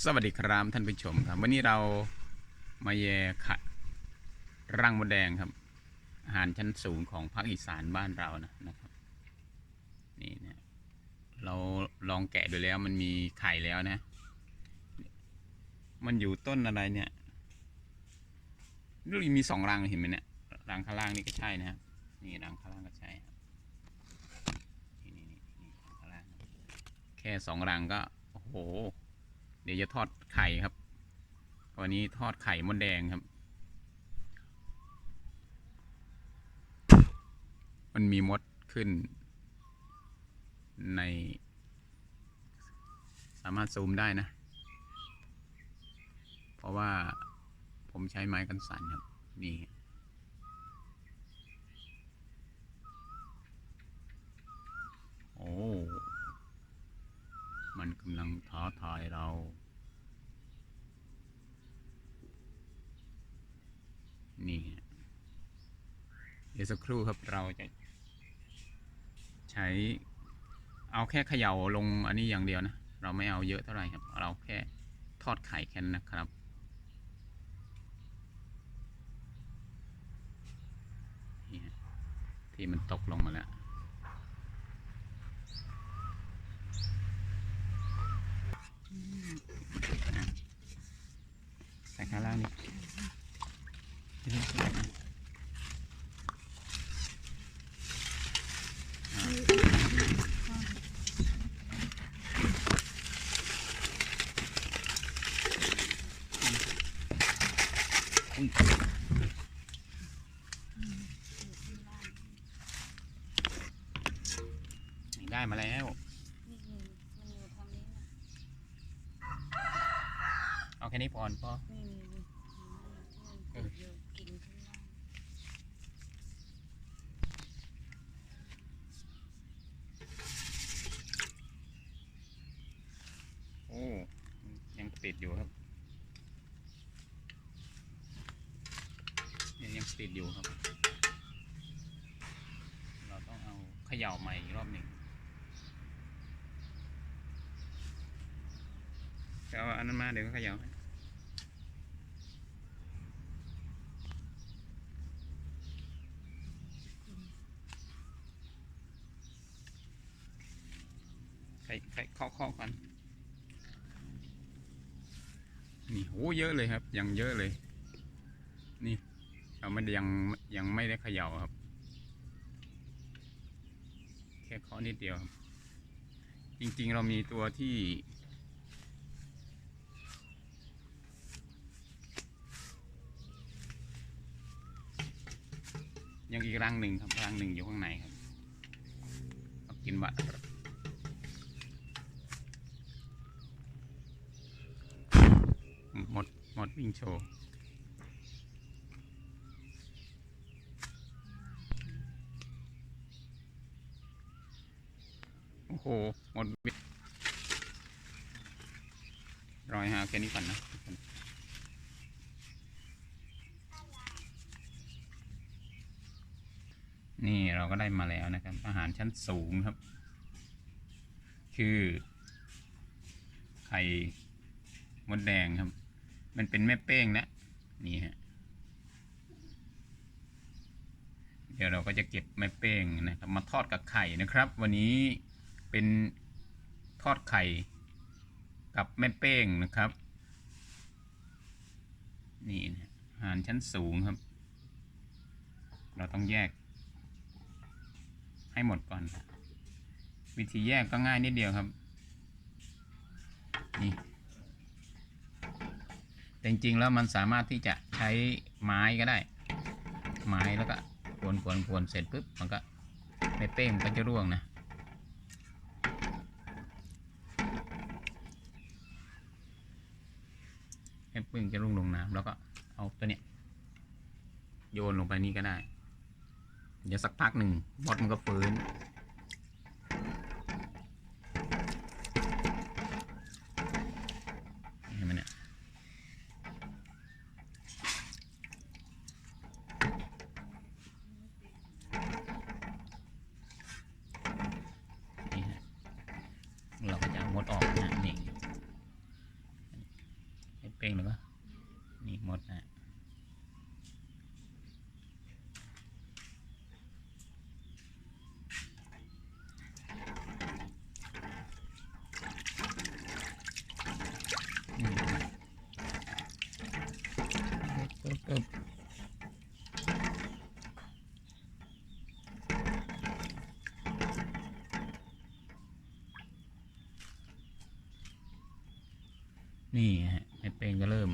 สวัสดีครับท่านผู้ชมครับ วันนี้เรามาแย่ขะรังมดแดงครับ อาหารชั้นสูงของภาคอีสานบ้านเรานะนะครับนี่นี่ยเราลองแกะดูแล้วมันมีไข่แล้วนะ มันอยู่ต้นอะไรเนี่ยรู้มีสองรังเห็นไหมเนี่ยรังข้างล่างนี่ก็ใช่นะครับนี่รังข้างล่างก็ใช่ครับนี่นี่นี่ข้างล่างแค่สองรังก็โอ้โห เดี๋ยวจะทอดไข่ครับ วันนี้ทอดไข่มดแดงครับ มันมีมดขึ้น ใน สามารถซูมได้นะ เพราะว่าผมใช้ไม้กันสั่นครับ นี่โอ้ มันกำลังท้าทายเรา นี่ เดี๋ยวสักครู่ครับเราจะ ใช้ เอาแค่เขย่าลงอันนี้อย่างเดียวนะ เราไม่เอาเยอะเท่าไหร่ครับ เราแค่ทอดไข่แค่นั้นนะครับนี่ที่มันตกลงมาแล้ว ใส่ข้างล่างนี่อุ๊ยได้มาแล้ว นี่มันอยู่ทางนี้นะ เอา แค่นี้พอพอนี่นี่นี่ที่มันติดอยู่กินข้างล่างโอ้ยังติดอยู่ครับยังยังติดอยู่ครับ เราต้องเอาเขย่าใหม่อีกรอบหนึ่งเอาอันนั้นมาเดี๋ยวก็เขย่าให้ใครใครเคาะเคาะกัน นี่โหเยอะเลยครับ ยังเยอะเลย นี่เราไม่ยังยังไม่ได้เขย่าครับ แค่เคาะนิดเดียวครับ จริงๆเรามีตัวที่ยังอีกรังหนึ่งครับรังหนึ่งอยู่ข้างในครับกินวัด หมดวิ่งโชว์โอ้โหหมดวิ่งรอยหาแค่นี้ก่อนนะนี่เราก็ได้มาแล้วนะครับ อาหารชั้นสูงครับ คือ ไข่มดแดงครับ มันเป็นแม่เป้งนะนี่ฮะเดี๋ยวเราก็จะเก็บแม่เป้งนะครับมาทอดกับไข่นะครับ วันนี้เป็นทอดไข่กับแม่เป้งนะครับ นี่นะอาหารชั้นสูงครับ เราต้องแยก ให้หมดก่อน วิธีแยกก็ง่ายนิดเดียวครับ นี่ แต่จริงๆแล้วมันสามารถที่จะใช้ไม้ก็ได้ ไม้แล้วก็กวนกวนกวนเสร็จปุ๊บมันก็ไม่เป้งมันก็จะร่วงนะให้ปึ้งจะร่วงลงน้ำแล้วก็เอาตัวเนี้ยโยนลงไปนี่ก็ได้ เดี๋ยวสักพักหนึ่งมดมันก็ฟื้น เห็นไหมเนี่ย นี่ฮะเราก็จะเอามดออกนะนี่ เป้งหรือเปล่านี่หมดนะนี่ฮะแม่เป้งก็เริ่ม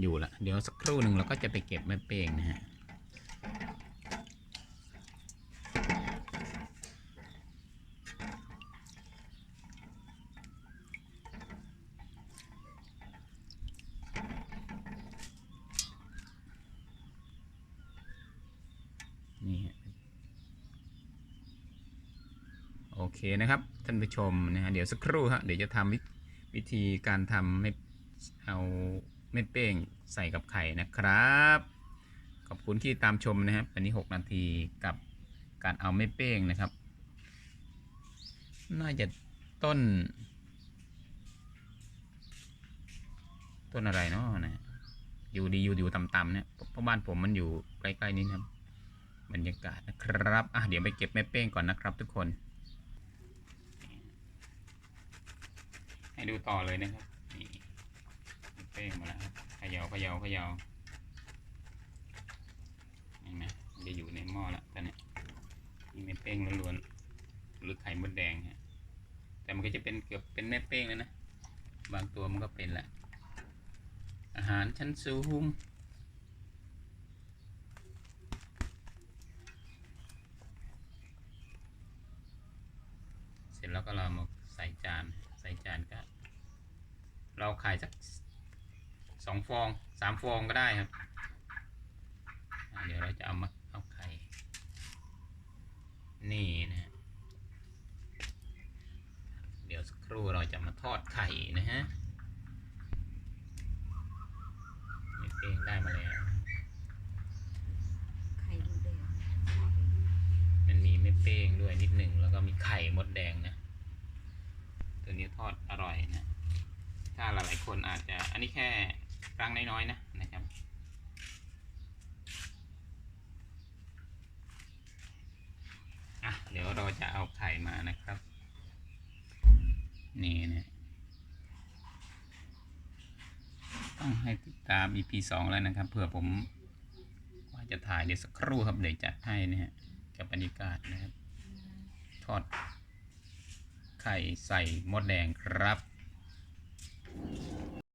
อยู่ละเดี๋ยวสักครู่หนึ่งเราก็จะไปเก็บแม่เป้งนะฮะนี่ฮะโอเคนะครับ ท่านผู้ชมนะฮะเดี๋ยวสักครู่ฮะเดี๋ยวจะทำวิวิธีการทำไม่เอา เม็ดเป้งใส่กับไข่นะครับ ขอบคุณที่ตามชมนะครับวันนี้ 6 นาทีกับการเอาเม็ดเป้งนะครับ น่าจะต้น ต้นอะไรเนาะนะอยู่ดีอยู่อยู่ต่ำๆเนี่ยเพราะบ้านผมมันอยู่ใกล้ๆนี้นะครับบรรยากาศนะครับอะเดี๋ยวไปเก็บแม่เป้งก่อนนะครับทุกคน ให้ดูต่อเลยนะครับ งมาแล้วครับเขยาเขยาเขยาเห็นไหมมันจะอยู่ในหม้อแล้วตอนนี้ยนี่แม่เป้งล้วนๆหรือไข่มดแดงฮะแต่มันก็จะเป็นเกือบเป็นแม่เป้งแล้วนะบางตัวมันก็เป็นแหละอาหารชั้นสูงเสร็จแล้วก็เรามาใส่จานใส่จานก็เราขายสัก สองฟองสามฟองก็ได้ครับ เดี๋ยวเราจะเอามาเอาไข่ นี่นะฮะเดี๋ยวสักครู่เราจะมาทอดไข่นะฮะนี่เองได้มาแล้ว ไข่มดแดงมันมีเม็ดเป้งด้วยนิดหนึ่งแล้วก็มีไข่มดแดงนะ ตัวนี้ทอดอร่อยนะ ถ้าหลายๆคนอาจจะ อันนี้แค่ รังน้อยๆนะนะครับอะเดี๋ยวเราจะเอาไข่มานะครับ นี่นะต้องให้ติดตาม EP สองแล้วนะครับเพื่อผมว่าจะถ่ายเดี๋ยวสักครู่ครับเดี๋ยวจัดให้นะฮะกับบรรยากาศนะครับ ทอดไข่ใส่มดแดงครับ